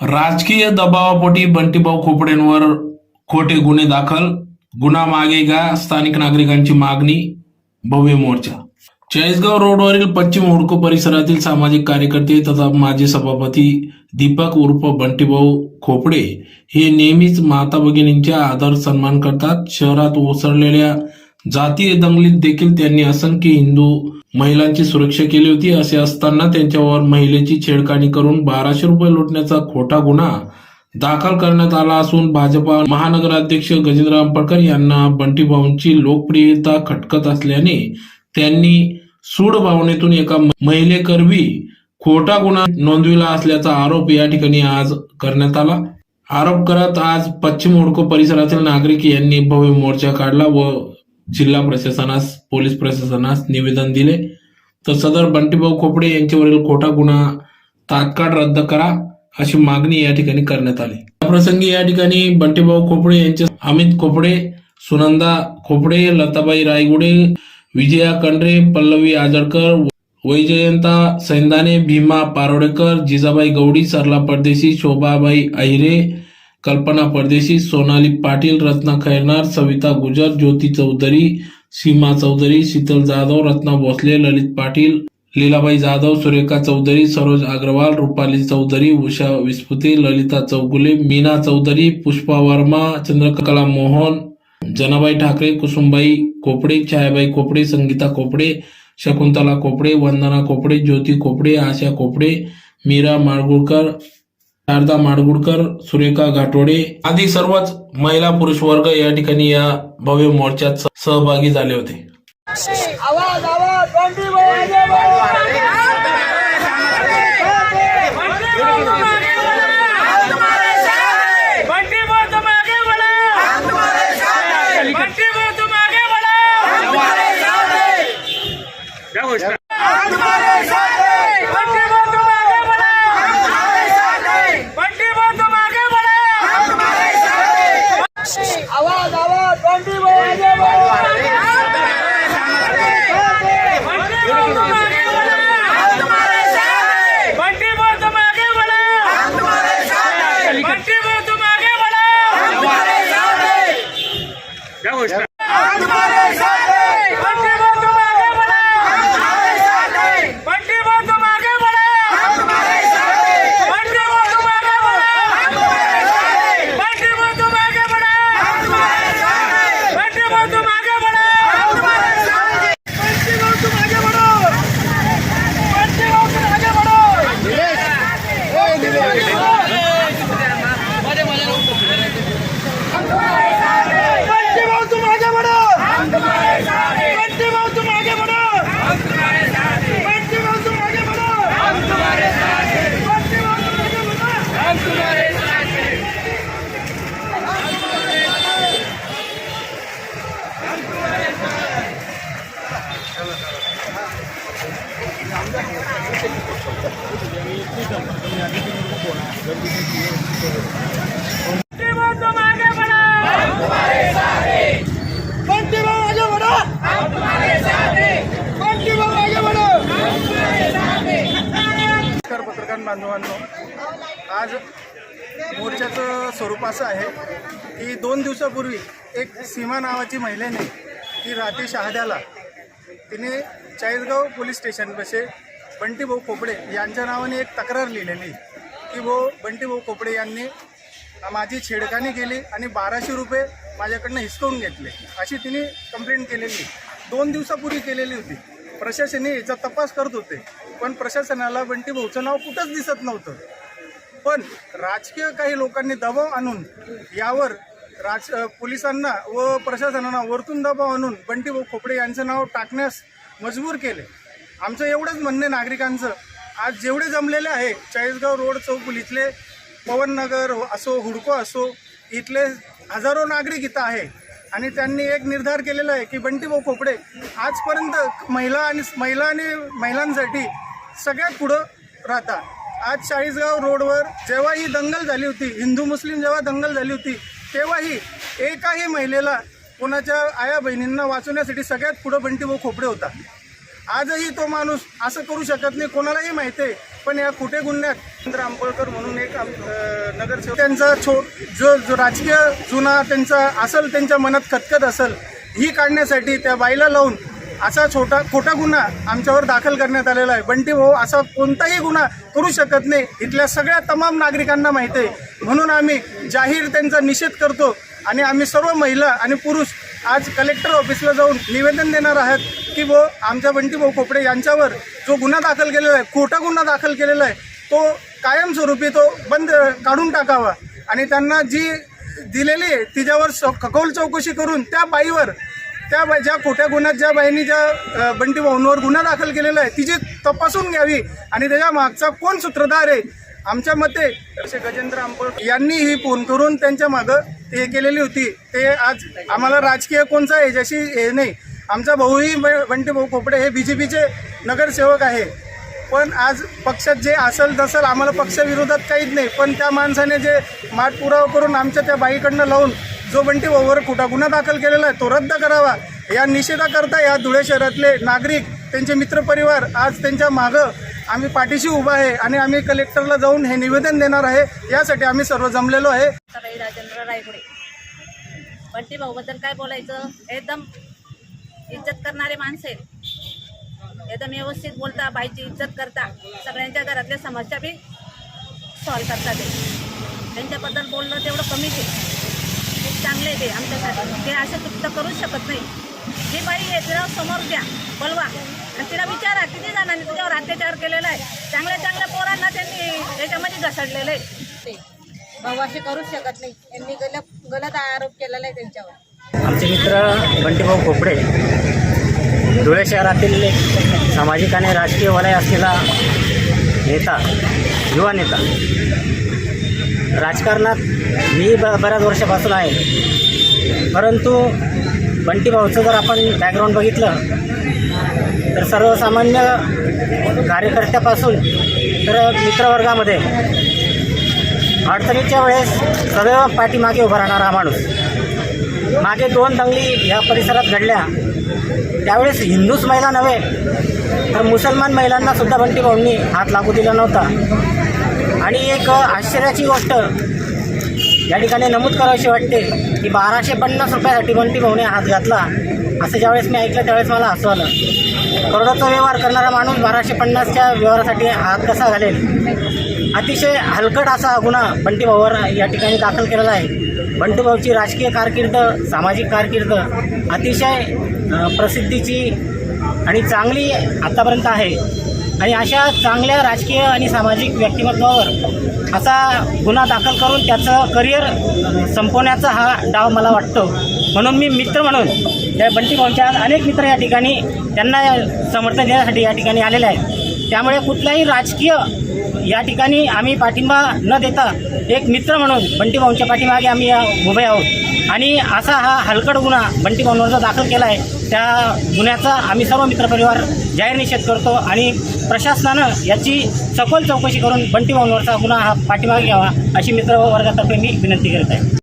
राजकीय दबावापोटी बंटीभाऊ खोपडेंवर खोटे गुन्हे दाखल गुन्हा मागे घ्या स्थानिक नागरिकांची मागणी भव्य मोर्चा. चाळीसगाव रोडवरील पश्चिम हुडको परिसरातील सामाजिक कार्यकर्ते तथा माजी सभापती दीपक उर्फ बंटीभाऊ खोपडे हे नेहमीच माता भगिनींच्या आदर सन्मान करतात. शहरात ओसरलेल्या जातीय दंगलीत देखील त्यांनी असंख्य हिंदू महिलांची सुरक्षा केली होती असे असताना त्यांच्यावर महिलेची छेडखानी करून बाराशे रुपये लुटण्याचा खोटा गुन्हा दाखल करण्यात आला असून भाजपा महानगराध्यक्ष गजेंद्र आंबडकर यांना बंटीभाऊंची लोकप्रियता खटकत असल्याने त्यांनी सूड भावनेतून एका महिलेकरवी खोटा गुन्हा नोंदविला असल्याचा आरोप या ठिकाणी आज करण्यात आला. आरोप करत आज पश्चिम हुडको परिसरातील नागरिक यांनी भव्य मोर्चा काढला व जिल्हा प्रशासनास पोलीस प्रशासनास निवेदन दिले. तर सदर बंटीभाऊ खोपडे यांच्यावरील खोटा गुन्हा तात्काळ रद्द करा अशी मागणी या ठिकाणी करण्यात आली. या प्रसंगी या ठिकाणी बंटीभाऊ खोपडे यांचे अमित खोपडे सुनंदा खोपडे लताबाई रायगुडे विजया कंडरे पल्लवी आजळकर वैजयंता सैंदाने भीमा पारोडेकर जिजाबाई गवडी सरला परदेशी शोभाबाई अहिरे कल्पना परदेशी सोनाली पाटील रत्ना खैरनार सविता गुजर ज्योती चौधरी सीमा चौधरी शीतल जाधव रत्ना भोसले ललित पाटील लीलाबाई जाधव सुरेखा चौधरी सरोज अग्रवाल रुपाली चौधरी उषा विस्पुते ललिता चौगुले मीना चौधरी पुष्पा वर्मा चंद्रकला मोहन जनाबाई ठाकरे कुसुमबाई कोपडे छायाबाई कोपडे संगीता कोपडे शकुंतला कोपडे वंदना कोपडे ज्योती कोपडे आशा कोपडे मीरा माळगुळकर शारदा माडगुडकर सुरेखा घाटोडे आदी सर्वच महिला पुरुष वर्ग या ठिकाणी या भव्य मोर्चात सहभागी झाले होते आवाज आवाज पत्रकार बांधवांनो. आज मोर्चाचं स्वरूप असं आहे की दोन दिवसापूर्वी एक सीमा नावाची महिलेने ती राहते शहाद्याला तिने चाळीसगाव पोलीस स्टेशनपाशी बंटीभाऊ खोपडे यांच्या नावाने एक तक्रार लिहिलेली. की भाऊ बंटीभाऊ खोपडे यांनी माझी छेडखानी केली आणि बाराशे रुपये माझ्याकडनं हिसकवून घेतले. अशी तिने कंप्लेंट केलेली. दोन दिवसापूर्वी केलेली होती. प्रशासनाने याचा तपास करत होते. पण प्रशासनाला बंटी भाऊचं नाव कुठंच दिसत नव्हतं. पण राजकीय काही लोकांनी दबाव आणून यावर राज पोलिसांना व प्रशासनाला वरतून दबाव आणून बंटीभाऊ खोपडे यांचं नाव टाकण्यास मजबूर केले. आमचं एवढंच म्हणणं आहे नागरिकांचं. आज जेवढे जमलेले आहे चाळीसगाव रोड चौकुल इथले पवननगर असो हुडको असो इथले हजारो नागरिक इथं आहे. आणि त्यांनी एक निर्धार केलेला आहे की बंटीभाऊ खोपडे आजपर्यंत महिला आणि महिला आणि महिलांसाठी सगळ्यात पुढं राहतात. आज चाळीसगाव रोडवर जेव्हा ही दंगल झाली होती हिंदू मुस्लिम जेव्हा दंगल झाली होती तेव्हाही एकाही महिलेला कोणाच्या आया बहिणींना वाचवण्यासाठी सगळ्यात पुढं बंटीभाऊ खोपडे होता. आजही तो माणूस असं करू शकत नाही कोणालाही माहिती आहे. पण या कुठे गुन्ह्यात चंद्र आंबोळकर म्हणून एक आम- नगरसेवक त्यांचा छो जो जो राजकीय जुना त्यांचा असेल त्यांच्या मनात खतखत असेल ही काढण्यासाठी त्या बाईला लावून असा छोटा खोटा गुन्हा आमच्यावर दाखल करण्यात आलेला आहे. बंटी भाऊ असा कोणताही गुन्हा करू शकत नाही. इथल्या सगळ्या तमाम नागरिकांना माहिती आहे. म्हणून आम्ही जाहीर त्यांचा निषेध करतो आणि आम्ही सर्व महिला आणि पुरुष आज कलेक्टर ऑफिसला जाऊन निवेदन देणार आहात की व आमच्या बंटीभाऊ खोपडे यांच्यावर जो गुन्हा दाखल केलेला आहे खोटा गुन्हा दाखल केलेला आहे तो कायमस्वरूपी तो बंद काढून टाकावा. आणि त्यांना जी दिलेली आहे तिच्यावर स- खगोल चौकशी करून त्या बाईवर त्या बाई ज्या खोट्या गुन्ह्यात ज्या बाईंनी ज्या बंटी भाऊंवर गुन्हा दाखल केलेला आहे तिची तपासून घ्यावी. आणि त्याच्या मागचा कोण सूत्रधार आहे आमच्या मते गजेंद्र आंबोळकर यांनी ही फोन करून त्यांच्या मागं हे केलेली होती. ते आज आम्हाला राजकीय कोणचा याच्याशी हे नाही. आमचा भाऊही बंटी भाऊ खोपडे हे बी जे पीचे नगरसेवक आहे. पण आज पक्षात जे असेल तसं आम्हाला पक्षविरोधात काहीच नाही. पण त्या माणसाने जे माठपुरावा करून आमच्या त्या बाईकडनं लावून जो बंटी भाऊवर खोटा गुन्हा दाखल केलेला आहे तो रद्द करावा. या निषेधाकरता या धुळे शहरातले नागरिक त्यांचे मित्रपरिवार आज त्यांच्या मागं आम्ही पाठीशी उभा आहे आणि आम्ही कलेक्टरला जाऊन हे निवेदन देणार आहे. यासाठी आम्ही सर्व जमलेलो आहे. राजेंद्र रायगुडे. बंटी भाऊबद्दल काय बोलायचं? एकदम इज्जत करणारे माणसं आहेत. एकदम व्यवस्थित बोलता बाईची इज्जत करता. सगळ्यांच्या घरातल्या समस्या बी सॉल्व करता ते. त्यांच्याबद्दल बोलणं तेवढं कमीच आहे. खूप चांगले आहे ते आमच्यासाठी. ते असं चुकतं करूच शकत नाही. जे बाई येत तिला समोर द्या बोलवा. तिला विचारा किती जणांनी तुझ्यावर अत्याचार केलेला आहे चांगल्या चांगल्या पोरांना त्यांनी त्याच्यामध्ये घसडलेलं आहे ते भाऊ असे करूच शकत नाही. यांनी गलत गलत आरोप केलेला आहे त्यांच्यावर. आमचे मित्र बंटीभाऊ खोपडे धुळे शहरातील सामाजिक आणि राजकीय वलय असलेला नेता युवा नेता. राजकारणात मी ब बऱ्याच वर्षापासून आहे. परंतु बंटीभाऊचं जर आपण बॅकग्राऊंड बघितलं तर सर्वसामान्य कार्यकर्त्यापासून तर मित्रवर्गामध्ये अडचणीच्या वेळेस सदैव पाठीमागे उभा राहणारा हा माणूस. मागे दोन दंगली या परिसरात घडल्या. त्यावेळेस हिंदूच महिला नव्हे तर मुसलमान महिलांना सुद्धा बंटी भाऊंनी हात लागू दिला नव्हता. आणि एक आश्चर्याची गोष्ट या ठिकाणी नमूद करावीशी वाटते की बाराशे पन्नास रुपयासाठी बंटी भाऊने हात घातला असं ज्यावेळेस मी ऐकलं त्यावेळेस मला हसू आलं. करोडाचा व्यवहार करणारा माणूस बाराशे पन्नासच्या व्यवहारासाठी हात कसा घालेल? अतिशय हलकट असा गुन्हा बंटी भाऊवर या ठिकाणी दाखल केलेला आहे. बंटी भाऊची राजकीय कारकीर्द सामाजिक कारकीर्द अतिशय प्रसिद्धीची आणि चांगली आत्तापर्यंत आहे. आणि अशा चांगल्या राजकीय आणि सामाजिक व्यक्तिमत्वावर असा गुन्हा दाखल करून त्याचं करिअर संपवण्याचा हा डाव मला वाटतो. म्हणून मी मित्र म्हणून त्या बंटी भाऊच्या अनेक मित्र या ठिकाणी त्यांना समर्थन देण्यासाठी या ठिकाणी आलेले आहेत. त्यामुळे कुठल्याही राजकीय या ठिकाणी आम्ही पाठिंबा न देता एक मित्र म्हणून बंटी भाऊंच्या पाठीमागे आम्ही या उभे आहोत. आणि असा हा हलकड गुन्हा बंटी दाखल केला आहे त्या गुन्ह्याचा आम्ही सर्व मित्रपरिवार जाहीर निषेध करतो आणि प्रशासनानं याची सखोल चौकशी करून बंटी भाऊंवरचा गुन्हा हा पाठीमागे घ्यावा अशी मित्रवर्गातर्फे मी विनंती करत आहे.